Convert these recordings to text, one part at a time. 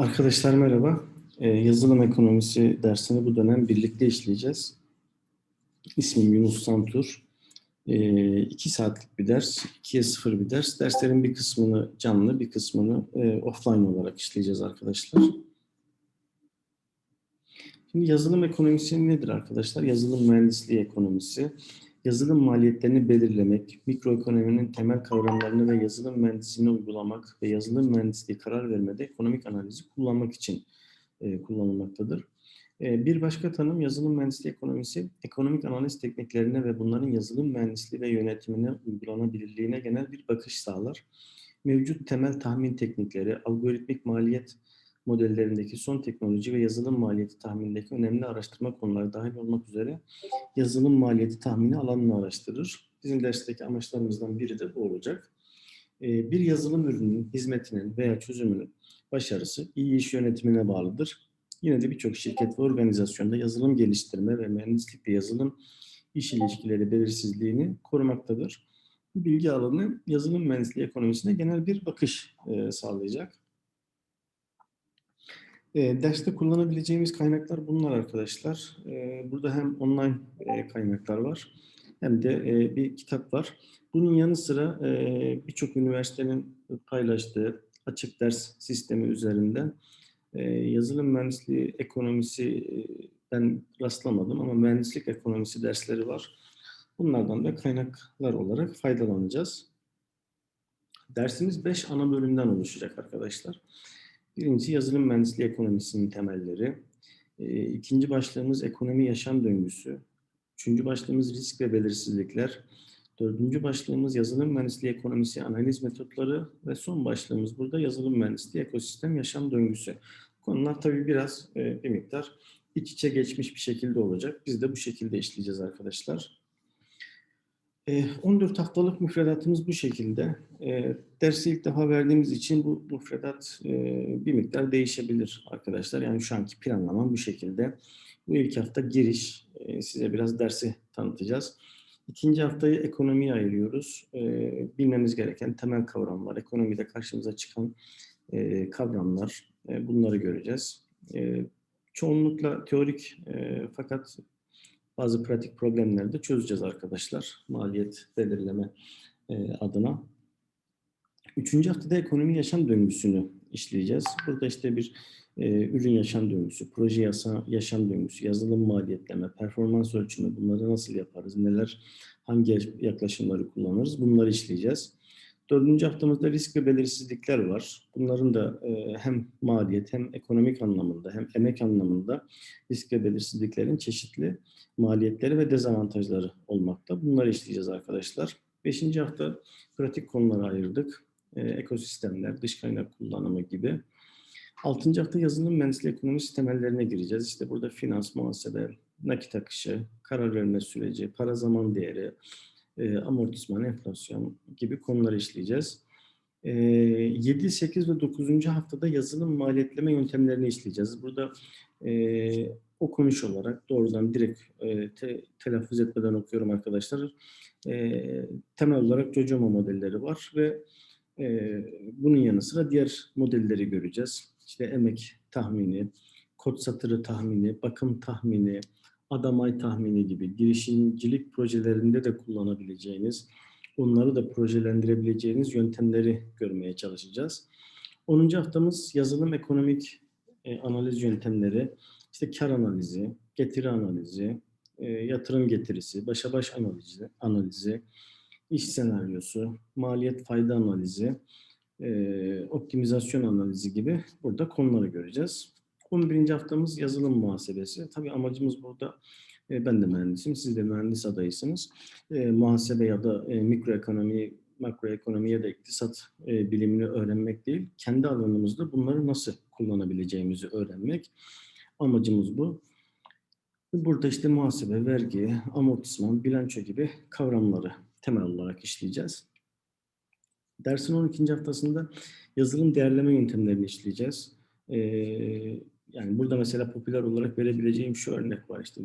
Arkadaşlar merhaba. Ee, yazılım ekonomisi dersini bu dönem birlikte işleyeceğiz. İsmim Yunus Santur. Ee, iki saatlik bir ders, ikiye sıfır bir ders. Derslerin bir kısmını canlı, bir kısmını e, offline olarak işleyeceğiz arkadaşlar. Şimdi yazılım ekonomisi nedir arkadaşlar? Yazılım mühendisliği ekonomisi. Yazılım maliyetlerini belirlemek, mikroekonominin temel kavramlarını ve yazılım mühendisliğini uygulamak ve yazılım mühendisliği karar vermede ekonomik analizi kullanmak için e, kullanılmaktadır. E, bir başka tanım yazılım mühendisliği ekonomisi, ekonomik analiz tekniklerine ve bunların yazılım mühendisliği ve yönetimine uygulanabilirliğine genel bir bakış sağlar. Mevcut temel tahmin teknikleri, algoritmik maliyet modellerindeki son teknoloji ve yazılım maliyeti tahminindeki önemli araştırma konuları dahil olmak üzere yazılım maliyeti tahmini alanını araştırır. Bizim dersteki amaçlarımızdan biri de bu olacak. Ee, bir yazılım ürününün, hizmetinin veya çözümünün başarısı iyi iş yönetimine bağlıdır. Yine de birçok şirket ve organizasyonda yazılım geliştirme ve mühendislik ve yazılım iş ilişkileri belirsizliğini korumaktadır. Bu bilgi alanı yazılım mühendisliği ekonomisine genel bir bakış e, sağlayacak. E, derste kullanabileceğimiz kaynaklar bunlar arkadaşlar. E, burada hem online e, kaynaklar var hem de e, bir kitap var. Bunun yanı sıra e, birçok üniversitenin paylaştığı açık ders sistemi üzerinden e, yazılım mühendisliği ekonomisi e, ben rastlamadım ama mühendislik ekonomisi dersleri var. Bunlardan da kaynaklar olarak faydalanacağız. Dersimiz 5 ana bölümden oluşacak arkadaşlar. Birincisi yazılım mühendisliği ekonomisinin temelleri. E, ikinci başlığımız ekonomi yaşam döngüsü. Üçüncü başlığımız risk ve belirsizlikler. Dördüncü başlığımız yazılım mühendisliği ekonomisi analiz metotları ve son başlığımız burada yazılım mühendisliği ekosistem yaşam döngüsü. Konular tabii biraz e, bir miktar iç içe geçmiş bir şekilde olacak. Biz de bu şekilde işleyeceğiz arkadaşlar. 14 ee, haftalık müfredatımız bu şekilde. E, dersi ilk defa verdiğimiz için bu müfredat e, bir miktar değişebilir arkadaşlar. Yani şu anki planlamam bu şekilde. Bu ilk hafta giriş. E, size biraz dersi tanıtacağız. İkinci haftayı ekonomiye ayırıyoruz. E, bilmemiz gereken temel kavramlar, ekonomide karşımıza çıkan e, kavramlar, e, bunları göreceğiz. Çoğunlukla teorik fakat bazı pratik problemleri de çözeceğiz arkadaşlar. Maliyet belirleme e, adına. Üçüncü haftada ekonomi yaşam döngüsünü işleyeceğiz. Burada işte bir e, ürün yaşam döngüsü, proje yasa, yaşam döngüsü, yazılım maliyetleme, performans ölçümü bunları nasıl yaparız, neler, hangi yaklaşımları kullanırız bunları işleyeceğiz. Dördüncü haftamızda risk ve belirsizlikler var. Bunların da e, hem maliyet hem ekonomik anlamında hem emek anlamında risk ve belirsizliklerin çeşitli maliyetleri ve dezavantajları olmakta. Bunları işleyeceğiz arkadaşlar. Beşinci hafta pratik konulara ayırdık. E, ekosistemler, dış kaynak kullanımı gibi. Altıncı hafta yazılım mühendisliği ekonomisi temellerine gireceğiz. İşte burada finans, muhasebe, nakit akışı, karar verme süreci, para zaman değeri, e, amortisman, enflasyon gibi konuları işleyeceğiz. E, 7, 8 ve 9. haftada yazılım maliyetleme yöntemlerini işleyeceğiz. Burada e, okumuş olarak doğrudan direkt e, te, telaffuz etmeden okuyorum arkadaşlar. E, temel olarak Jojoma modelleri var ve e, bunun yanı sıra diğer modelleri göreceğiz. İşte emek tahmini, kod satırı tahmini, bakım tahmini, adamay tahmini gibi girişimcilik projelerinde de kullanabileceğiniz, onları da projelendirebileceğiniz yöntemleri görmeye çalışacağız. 10. haftamız yazılım ekonomik e, analiz yöntemleri, işte kar analizi, getiri analizi, e, yatırım getirisi, başa baş analizi, analizi, iş senaryosu, maliyet fayda analizi, e, optimizasyon analizi gibi burada konuları göreceğiz. 11. haftamız yazılım muhasebesi. Tabii amacımız burada, e, ben de mühendisim, siz de mühendis adayısınız. E, muhasebe ya da e, mikroekonomi, makroekonomi ya da iktisat e, bilimini öğrenmek değil, kendi alanımızda bunları nasıl kullanabileceğimizi öğrenmek. Amacımız bu. Burada işte muhasebe, vergi, amortisman, bilanço gibi kavramları temel olarak işleyeceğiz. Dersin 12. haftasında yazılım değerleme yöntemlerini işleyeceğiz. Ee, yani burada mesela popüler olarak verebileceğim şu örnek var işte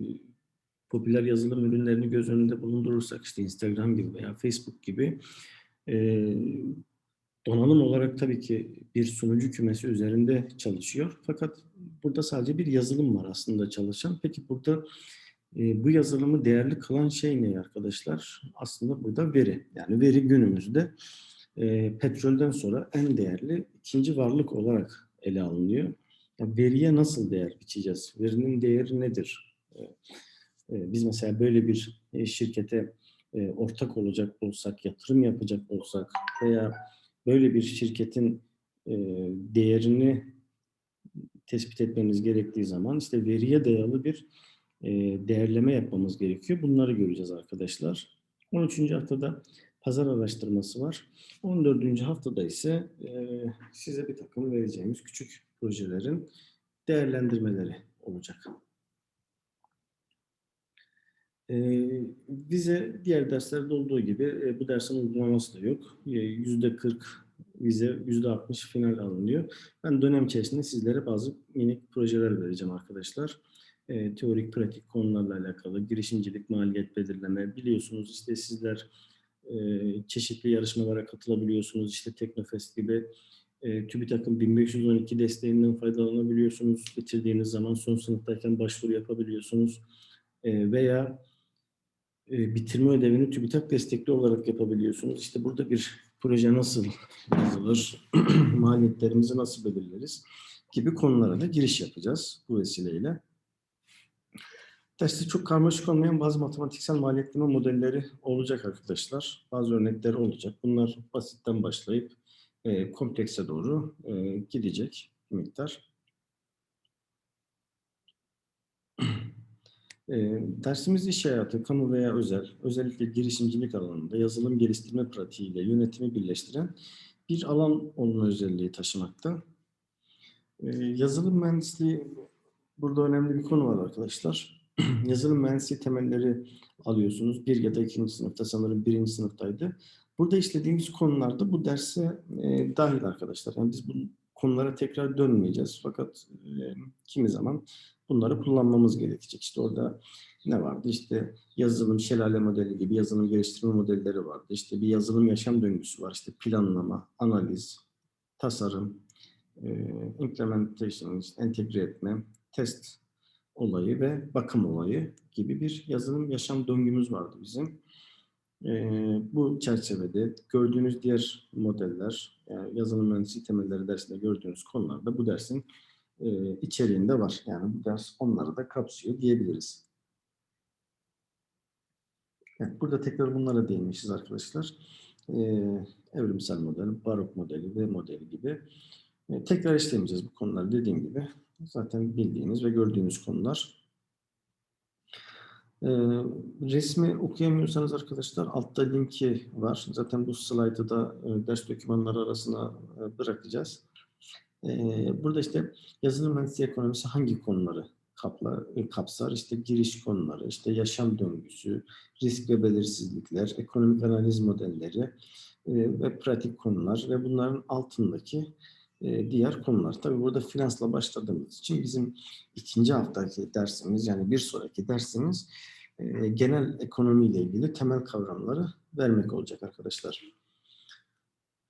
popüler yazılım ürünlerini göz önünde bulundurursak işte Instagram gibi veya Facebook gibi e, donanım olarak tabii ki bir sunucu kümesi üzerinde çalışıyor. Fakat burada sadece bir yazılım var aslında çalışan. Peki burada e, bu yazılımı değerli kılan şey ne arkadaşlar? Aslında burada veri. Yani veri günümüzde e, petrolden sonra en değerli ikinci varlık olarak ele alınıyor. Veriye nasıl değer biçeceğiz? Verinin değeri nedir? E, e, biz mesela böyle bir e, şirkete e, ortak olacak olsak, yatırım yapacak olsak veya böyle bir şirketin değerini tespit etmemiz gerektiği zaman işte veriye dayalı bir değerleme yapmamız gerekiyor. Bunları göreceğiz arkadaşlar. 13. haftada pazar araştırması var. 14. haftada ise e, size bir takım vereceğimiz küçük projelerin değerlendirmeleri olacak. E, vize diğer derslerde olduğu gibi e, bu dersin uygulaması da yok. E, %40 vize, %60 final alınıyor. Ben dönem içerisinde sizlere bazı minik projeler vereceğim arkadaşlar. E, teorik, pratik konularla alakalı, girişimcilik, maliyet belirleme. Biliyorsunuz işte sizler çeşitli yarışmalara katılabiliyorsunuz. İşte Teknofest gibi e, TÜBİTAK'ın 1512 desteğinden faydalanabiliyorsunuz. Bitirdiğiniz zaman son sınıftayken başvuru yapabiliyorsunuz. E, veya e, bitirme ödevini TÜBİTAK destekli olarak yapabiliyorsunuz. İşte burada bir proje nasıl yazılır, maliyetlerimizi nasıl belirleriz gibi konulara da giriş yapacağız bu vesileyle. Derste çok karmaşık olmayan bazı matematiksel maliyetleme modelleri olacak arkadaşlar. Bazı örnekleri olacak. Bunlar basitten başlayıp e, komplekse doğru e, gidecek bir miktar. E, dersimiz iş hayatı, kamu veya özel, özellikle girişimcilik alanında yazılım geliştirme pratiğiyle yönetimi birleştiren bir alan olma özelliği taşımakta. E, yazılım mühendisliği burada önemli bir konu var arkadaşlar. yazılım mühendisliği temelleri alıyorsunuz. Bir ya da ikinci sınıfta sanırım birinci sınıftaydı. Burada işlediğimiz konularda bu derse e, dahil arkadaşlar. Yani biz bu konulara tekrar dönmeyeceğiz. Fakat e, kimi zaman bunları kullanmamız gerekecek. İşte orada ne vardı? İşte yazılım şelale modeli gibi yazılım geliştirme modelleri vardı. İşte bir yazılım yaşam döngüsü var. İşte planlama, analiz, tasarım, e, implementation, entegre etme, test olayı ve bakım olayı gibi bir yazılım yaşam döngümüz vardı bizim. Ee, bu çerçevede gördüğünüz diğer modeller, yani yazılım mühendisliği temelleri dersinde gördüğünüz konular da bu dersin e, içeriğinde var. Yani bu ders onları da kapsıyor diyebiliriz. Evet, burada tekrar bunlara değinmişiz arkadaşlar. Ee, evrimsel model, barok modeli ve modeli gibi. Ee, tekrar işlemeyeceğiz bu konuları dediğim gibi. Zaten bildiğiniz ve gördüğünüz konular. Ee, resmi okuyamıyorsanız arkadaşlar altta linki var. Zaten bu slaytı da e, ders dokümanları arasına e, bırakacağız. Ee, burada işte yazılım mühendisliği ekonomisi hangi konuları kaplar, e, kapsar? İşte giriş konuları, işte yaşam döngüsü, risk ve belirsizlikler, ekonomik analiz modelleri ve pratik konular ve bunların altındaki diğer konular. Tabii burada finansla başladığımız için bizim ikinci haftaki dersimiz yani bir sonraki dersimiz e, genel ekonomiyle ilgili temel kavramları vermek olacak arkadaşlar.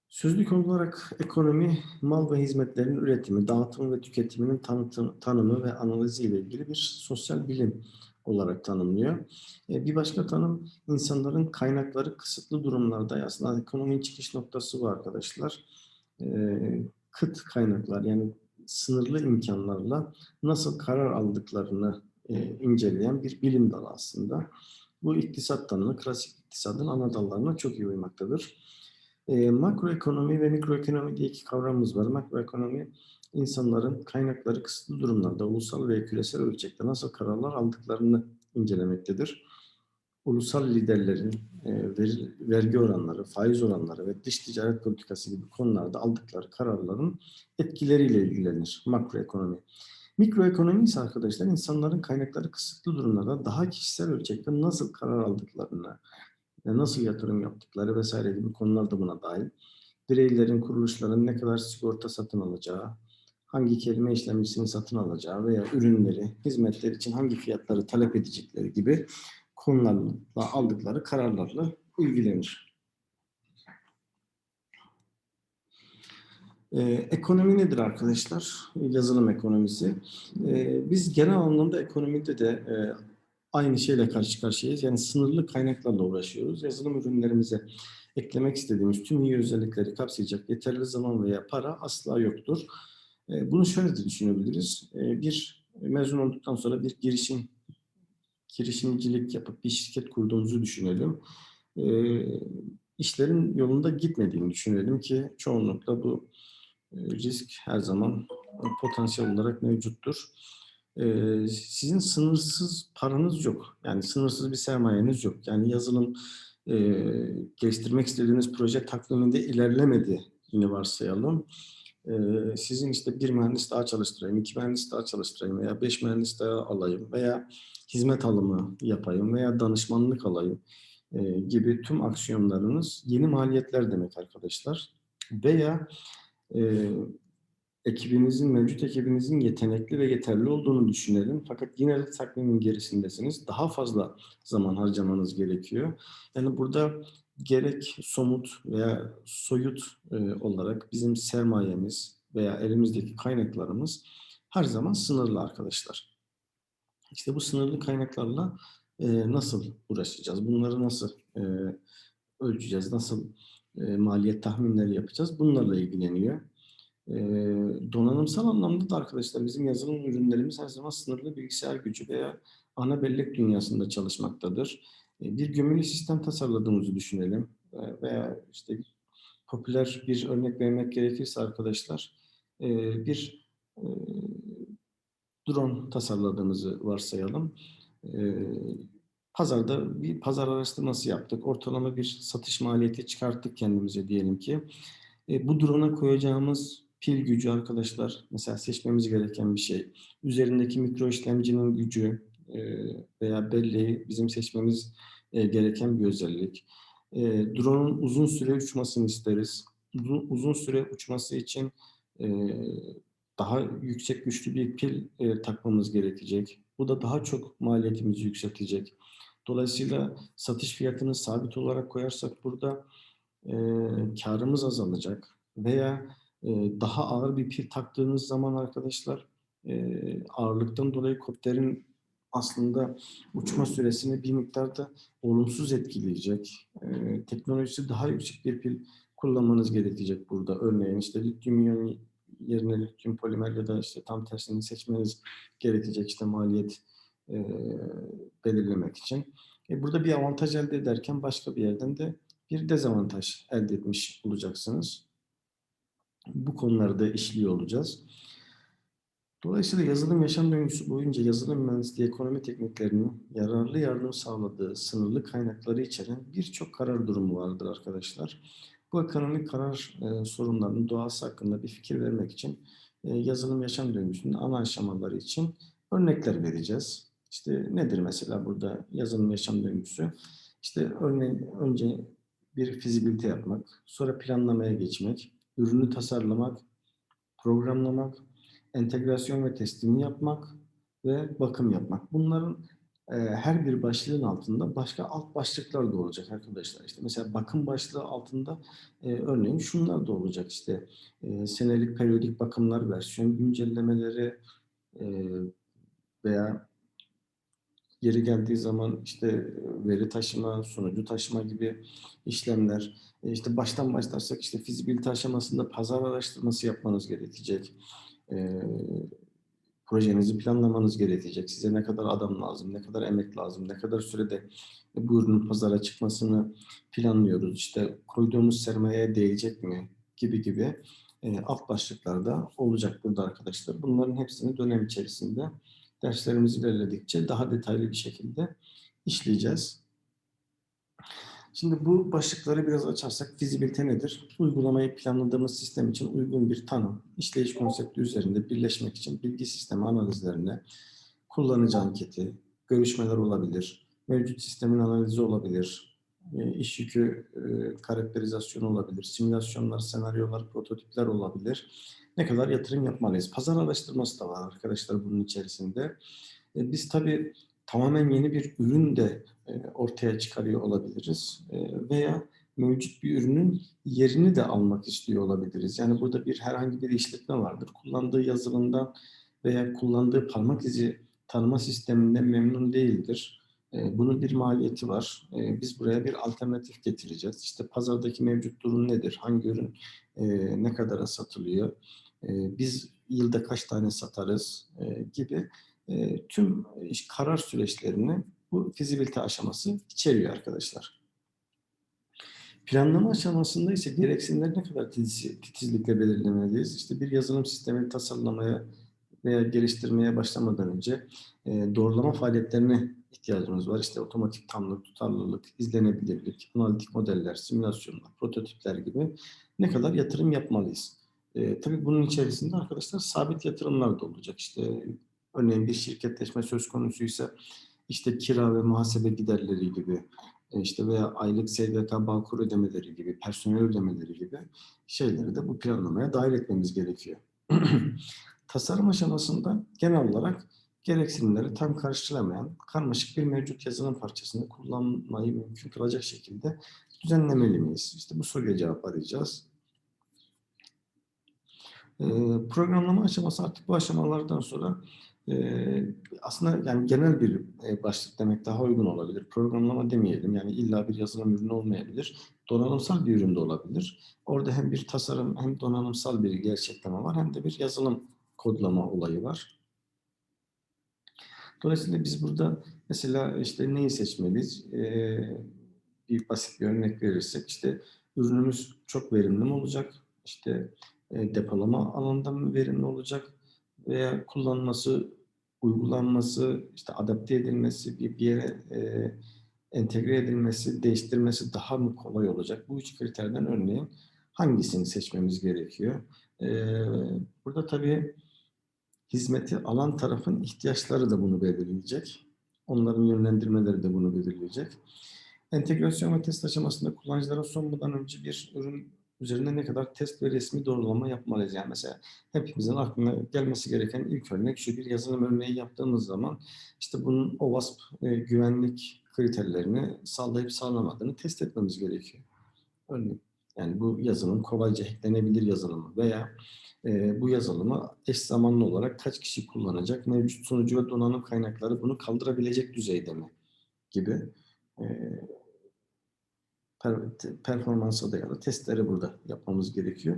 Sözlük olarak ekonomi, mal ve hizmetlerin üretimi, dağıtımı ve tüketiminin tanıtım, tanımı ve analizi ile ilgili bir sosyal bilim olarak tanımlıyor. E, bir başka tanım insanların kaynakları kısıtlı durumlarda aslında ekonominin çıkış noktası bu arkadaşlar. Kıt kaynaklar yani sınırlı imkanlarla nasıl karar aldıklarını e, inceleyen bir bilim dalı aslında. Bu iktisat tanımı klasik iktisadın ana dallarına çok iyi uymaktadır. E, makroekonomi ve mikroekonomi diye iki kavramımız var. Makroekonomi insanların kaynakları kısıtlı durumlarda ulusal ve küresel ölçekte nasıl kararlar aldıklarını incelemektedir. Ulusal liderlerin e, ver, vergi oranları, faiz oranları ve dış ticaret politikası gibi konularda aldıkları kararların etkileriyle ilgilenir makroekonomi. Mikroekonomi ise arkadaşlar insanların kaynakları kısıtlı durumlarda daha kişisel ölçekte nasıl karar aldıklarını, nasıl yatırım yaptıkları vesaire gibi konular da buna dahil. Bireylerin, kuruluşların ne kadar sigorta satın alacağı, hangi kelime işlemcisini satın alacağı veya ürünleri, hizmetler için hangi fiyatları talep edecekleri gibi konularla aldıkları kararlarla ilgilenir. Ee, ekonomi nedir arkadaşlar? Yazılım ekonomisi. Ee, biz genel anlamda ekonomide de e, aynı şeyle karşı karşıyayız. Yani sınırlı kaynaklarla uğraşıyoruz. Yazılım ürünlerimize eklemek istediğimiz tüm iyi özellikleri kapsayacak yeterli zaman veya para asla yoktur. E, bunu şöyle de düşünebiliriz. E, bir mezun olduktan sonra bir girişim girişimcilik yapıp bir şirket kurduğumuzu düşünelim. E, işlerin yolunda gitmediğini düşünelim ki çoğunlukla bu e, risk her zaman potansiyel olarak mevcuttur. E, sizin sınırsız paranız yok. Yani sınırsız bir sermayeniz yok. Yani yazılım e, geliştirmek istediğiniz proje takviminde ilerlemediğini varsayalım. E, sizin işte bir mühendis daha çalıştırayım, iki mühendis daha çalıştırayım veya beş mühendis daha alayım veya hizmet alımı yapayım veya danışmanlık alayım e, gibi tüm aksiyonlarınız yeni maliyetler demek arkadaşlar. Veya e, ekibinizin, mevcut ekibinizin yetenekli ve yeterli olduğunu düşünelim. Fakat yine de takvimin gerisindesiniz. Daha fazla zaman harcamanız gerekiyor. Yani burada gerek somut veya soyut e, olarak bizim sermayemiz veya elimizdeki kaynaklarımız her zaman sınırlı arkadaşlar. İşte bu sınırlı kaynaklarla e, nasıl uğraşacağız? Bunları nasıl e, ölçeceğiz? Nasıl e, maliyet tahminleri yapacağız? Bunlarla ilgileniyor. E, donanımsal anlamda da arkadaşlar bizim yazılım ürünlerimiz her zaman sınırlı bilgisayar gücü veya ana bellek dünyasında çalışmaktadır. E, bir gömülü sistem tasarladığımızı düşünelim e, veya işte popüler bir örnek vermek gerekirse arkadaşlar e, bir e, drone tasarladığımızı varsayalım. E, pazarda bir pazar araştırması yaptık. Ortalama bir satış maliyeti çıkarttık kendimize diyelim ki. E, bu drone'a koyacağımız pil gücü arkadaşlar mesela seçmemiz gereken bir şey. Üzerindeki mikro işlemcinin gücü e, veya belleği bizim seçmemiz e, gereken bir özellik. E, drone'un uzun süre uçmasını isteriz. Uzun süre uçması için e, daha yüksek güçlü bir pil e, takmamız gerekecek. Bu da daha çok maliyetimizi yükseltecek. Dolayısıyla satış fiyatını sabit olarak koyarsak burada e, karımız azalacak veya e, daha ağır bir pil taktığınız zaman arkadaşlar e, ağırlıktan dolayı kopterin aslında uçma süresini bir miktarda olumsuz etkileyecek. E, teknolojisi daha yüksek bir pil kullanmanız gerekecek burada. Örneğin işte lityum iyon yerine lityum polimer ya da işte tam tersini seçmeniz gerekecek işte maliyet e, belirlemek için. E, burada bir avantaj elde ederken başka bir yerden de bir dezavantaj elde etmiş olacaksınız. Bu konuları da işliyor olacağız. Dolayısıyla yazılım yaşam döngüsü boyunca yazılım mühendisliği ekonomi tekniklerinin yararlı yardım sağladığı sınırlı kaynakları içeren birçok karar durumu vardır arkadaşlar. Bu ekonomik karar e, sorunlarının doğası hakkında bir fikir vermek için e, yazılım yaşam döngüsünün ana aşamaları için örnekler vereceğiz. İşte nedir mesela burada yazılım yaşam döngüsü? İşte örneğin önce bir fizibilite yapmak, sonra planlamaya geçmek, ürünü tasarlamak, programlamak, entegrasyon ve testini yapmak ve bakım yapmak. Bunların her bir başlığın altında başka alt başlıklar da olacak arkadaşlar. İşte mesela bakım başlığı altında e, örneğin şunlar da olacak işte e, senelik periyodik bakımlar, versiyon güncellemeleri e, veya Yeri geldiği zaman işte veri taşıma, sunucu taşıma gibi işlemler. E işte baştan başlarsak işte fizibilite aşamasında pazar araştırması yapmanız gerekecek. E, projenizi planlamanız gerekecek. Size ne kadar adam lazım, ne kadar emek lazım, ne kadar sürede bu ürünün pazara çıkmasını planlıyoruz. İşte koyduğumuz sermayeye değecek mi gibi gibi e, alt başlıklarda olacak burada arkadaşlar. Bunların hepsini dönem içerisinde derslerimiz ilerledikçe daha detaylı bir şekilde işleyeceğiz. Şimdi bu başlıkları biraz açarsak fizibilite nedir? Uygulamayı planladığımız sistem için uygun bir tanım, işleyiş konsepti üzerinde birleşmek için bilgi sistemi analizlerine, kullanıcı anketi, görüşmeler olabilir, mevcut sistemin analizi olabilir, e, iş yükü e, karakterizasyonu olabilir, simülasyonlar, senaryolar, prototipler olabilir ne kadar yatırım yapmalıyız? Pazar araştırması da var arkadaşlar bunun içerisinde. E, biz tabii tamamen yeni bir ürün de ortaya çıkarıyor olabiliriz. E, veya mevcut bir ürünün yerini de almak istiyor olabiliriz. Yani burada bir herhangi bir işletme vardır. Kullandığı yazılımdan veya kullandığı parmak izi tanıma sisteminden memnun değildir. E, bunun bir maliyeti var. E, biz buraya bir alternatif getireceğiz. İşte pazardaki mevcut durum nedir? Hangi ürün e, ne kadara satılıyor? Biz yılda kaç tane satarız gibi tüm karar süreçlerini bu fizibilite aşaması içeriyor arkadaşlar. Planlama aşamasında ise gereksinimleri ne kadar titiz, titizlikle belirlemeliyiz? İşte bir yazılım sistemi tasarlamaya veya geliştirmeye başlamadan önce doğrulama faaliyetlerine ihtiyacımız var. İşte otomatik tamlık, tutarlılık, izlenebilirlik, analitik modeller, simülasyonlar, prototipler gibi ne kadar yatırım yapmalıyız? E, tabii bunun içerisinde arkadaşlar sabit yatırımlar da olacak. İşte örneğin bir şirketleşme söz konusuysa işte kira ve muhasebe giderleri gibi e, işte veya aylık SGK Bağkur ödemeleri gibi, personel ödemeleri gibi şeyleri de bu planlamaya dahil etmemiz gerekiyor. Tasarım aşamasında genel olarak gereksinimleri tam karşılamayan karmaşık bir mevcut yazılım parçasını kullanmayı mümkün kılacak şekilde düzenlemeli miyiz? İşte bu soruya cevap arayacağız. Ee, programlama aşaması artık bu aşamalardan sonra aslında yani genel bir e, başlık demek daha uygun olabilir. Programlama demeyelim yani illa bir yazılım ürünü olmayabilir. Donanımsal bir ürün de olabilir. Orada hem bir tasarım hem donanımsal bir gerçekleme var hem de bir yazılım kodlama olayı var. Dolayısıyla biz burada mesela işte neyi seçmeliyiz? Ee, bir basit bir örnek verirsek işte ürünümüz çok verimli mi olacak? İşte e, depolama alanında mı verimli olacak? Veya kullanması, uygulanması, işte adapte edilmesi, bir, yere e, entegre edilmesi, değiştirmesi daha mı kolay olacak? Bu üç kriterden örneğin hangisini seçmemiz gerekiyor? Ee, burada tabii hizmeti alan tarafın ihtiyaçları da bunu belirleyecek. Onların yönlendirmeleri de bunu belirleyecek. Entegrasyon ve test aşamasında kullanıcılara sonmadan önce bir ürün üzerinde ne kadar test ve resmi doğrulama yapmalıyız. Yani mesela hepimizin aklına gelmesi gereken ilk örnek şu bir yazılım örneği yaptığımız zaman işte bunun OWASP e, güvenlik kriterlerini sağlayıp sağlamadığını test etmemiz gerekiyor. Örneğin yani bu yazılım kolayca hacklenebilir yazılımı veya e, bu yazılımı eş zamanlı olarak kaç kişi kullanacak, mevcut sunucu ve donanım kaynakları bunu kaldırabilecek düzeyde mi gibi e, performansa dayalı testleri burada yapmamız gerekiyor.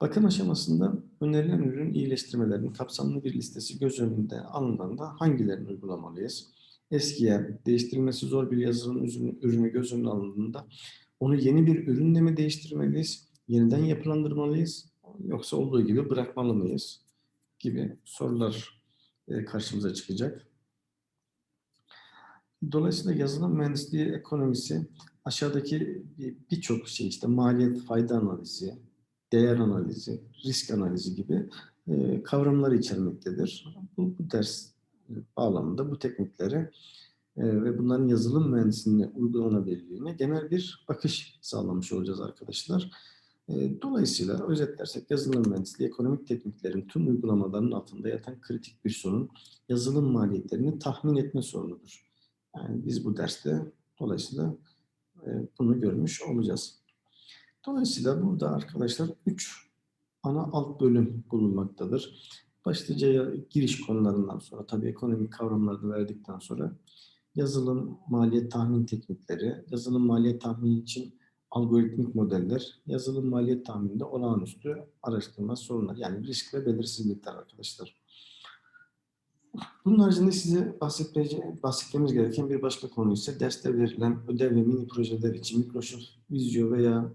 Bakım aşamasında önerilen ürün iyileştirmelerinin kapsamlı bir listesi göz önünde alındığında hangilerini uygulamalıyız? Eskiye, değiştirilmesi zor bir yazılım ürünü göz önüne alındığında onu yeni bir ürünle mi değiştirmeliyiz? Yeniden yapılandırmalıyız? Yoksa olduğu gibi bırakmalı mıyız? Gibi sorular e, karşımıza çıkacak. Dolayısıyla yazılım mühendisliği ekonomisi aşağıdaki birçok şey işte maliyet fayda analizi, değer analizi, risk analizi gibi e, kavramları içermektedir. Bu, bu ders bağlamında bu teknikleri e, ve bunların yazılım mühendisliğine uygulanabilirliğine genel bir bakış sağlamış olacağız arkadaşlar. E, dolayısıyla özetlersek yazılım mühendisliği ekonomik tekniklerin tüm uygulamalarının altında yatan kritik bir sorun yazılım maliyetlerini tahmin etme sorunudur. Yani biz bu derste dolayısıyla e, bunu görmüş olacağız. Dolayısıyla burada arkadaşlar üç ana alt bölüm bulunmaktadır. Başlıca giriş konularından sonra tabii ekonomik kavramları verdikten sonra yazılım maliyet tahmin teknikleri, yazılım maliyet tahmini için algoritmik modeller, yazılım maliyet tahmininde olağanüstü araştırma sorunlar. Yani risk ve belirsizlikler arkadaşlar. Bunun haricinde size bahsetmemiz gereken bir başka konu ise derste verilen ödev ve mini projeler için Microsoft Visio veya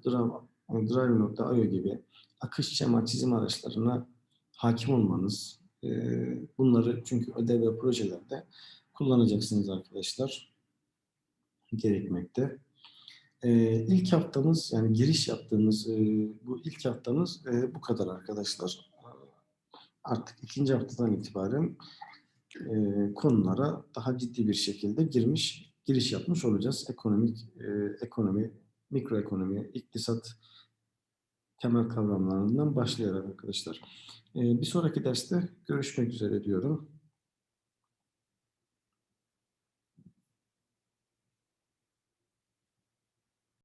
Drive.io gibi akış şema çizim araçlarına hakim olmanız. Bunları çünkü ödev ve projelerde kullanacaksınız arkadaşlar. Gerekmekte. Ee, ilk haftamız yani giriş yaptığımız e, bu ilk haftamız e, bu kadar arkadaşlar. Artık ikinci haftadan itibaren e, konulara daha ciddi bir şekilde girmiş giriş yapmış olacağız. Ekonomik, e, ekonomi, mikroekonomi, iktisat temel kavramlarından başlayarak arkadaşlar. E, bir sonraki derste görüşmek üzere diyorum.